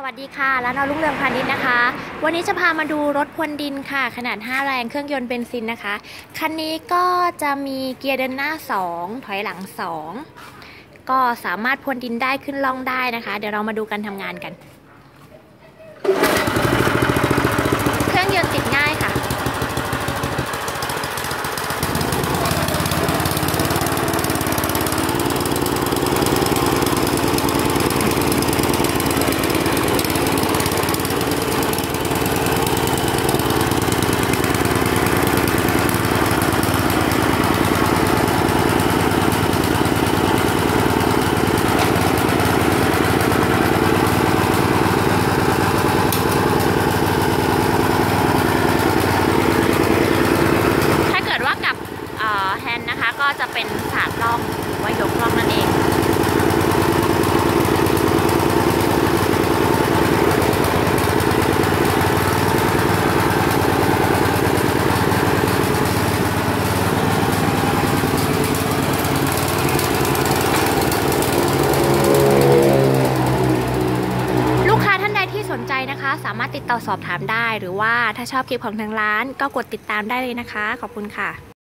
สวัสดีค่ะร้านเราลุงเรืองพาณิชย์นะคะ วันนี้จะพามาดูรถพรวนดินค่ะ ขนาด 5 แรงเครื่องยนต์เบนซินนะคะ คันนี้ก็จะมีเกียร์เดินหน้า 2 ถอยหลัง 2 ก็สามารถพรวนดินได้ขึ้นล่องได้นะคะ เดี๋ยวเรามาดูกันทำงานกัน เครื่องยนต์ติดง่ายค่ะ ถ้าเกิดว่ากับแฮนด์นะคะ ก็ จะเป็นสาดล่องหรือว่ายกล่องนั่นเองลูกค้าท่านใดที่สนใจนะคะสามารถติดต่อสอบถามได้หรือว่าถ้าชอบคลิปของทางร้านก็กดติดตามได้เลยนะคะ ขอบคุณค่ะ